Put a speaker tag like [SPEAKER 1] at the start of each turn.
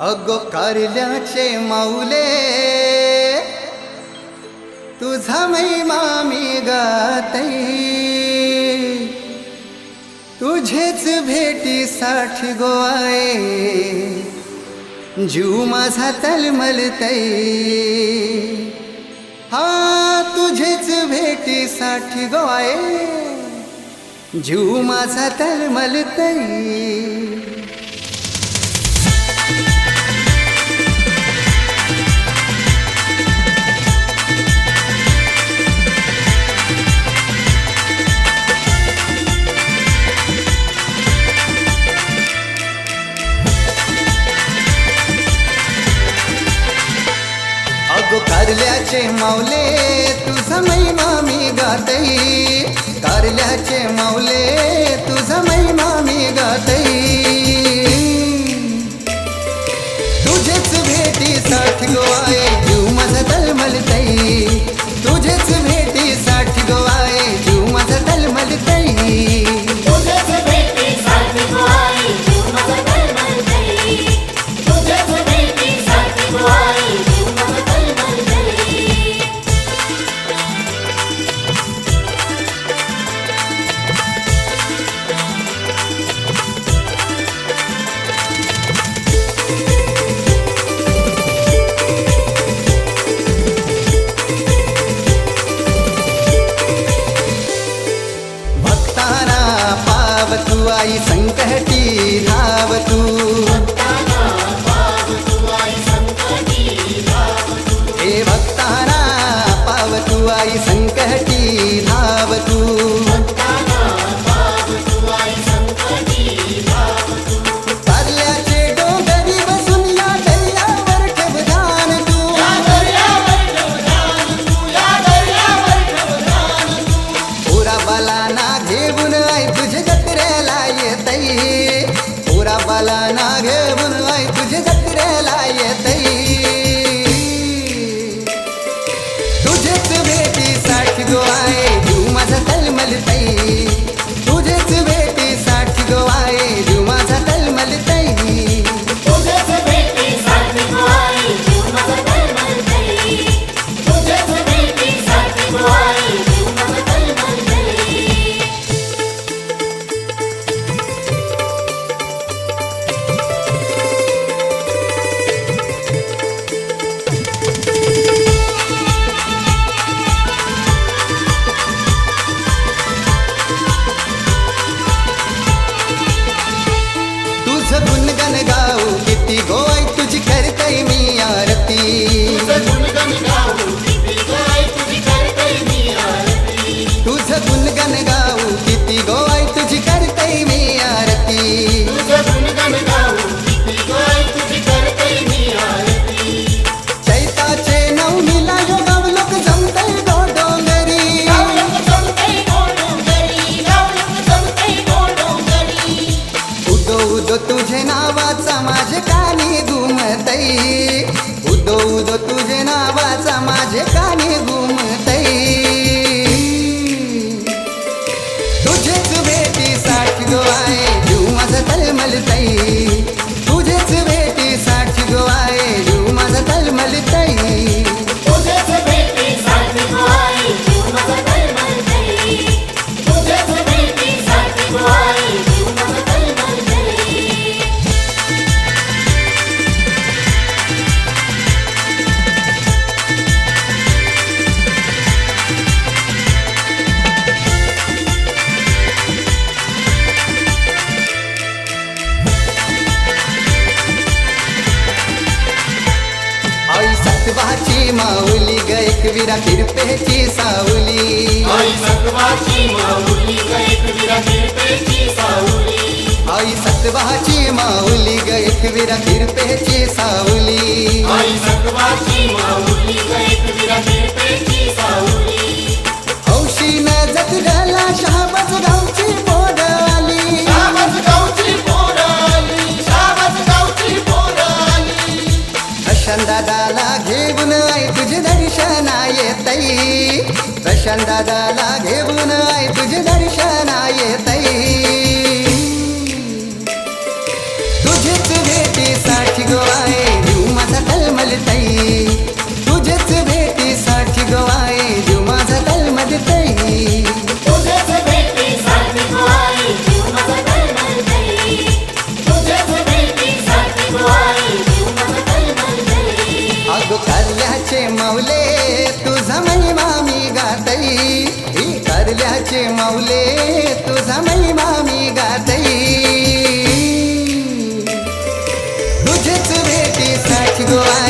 [SPEAKER 1] अगो कारल्याचे माऊले तुझा महिमा मी गातई. तुझेच भेटीसाठी गोवाये जीव माझा तलमलतई. हा तुझेच भेटीसाठी गोवाये जीव माझा तलमलतई. कारल्याचे माऊले तुझा महिमा मी गातई. कारल्याचे माऊले वाई संकटी संकवाची माऊली गैक विरा फिरपेची साऊली
[SPEAKER 2] आई सत्वाची माऊली गैक विरा फिरपेची साऊली
[SPEAKER 1] आई सत्वाची माऊली गैक विरा फिरपेची साऊली
[SPEAKER 2] आई सत्वाची माऊली गैक विरा फिरपेची
[SPEAKER 1] प्रशांत घेऊन आय तुझे दर्शन येतई प्रशांत घेऊन आय तुझे दर्शन येतई तुझे मी गातई. ही करल्याचे मौले तुझा महिमा मी गातई. तुझेच भेटी साच गोवा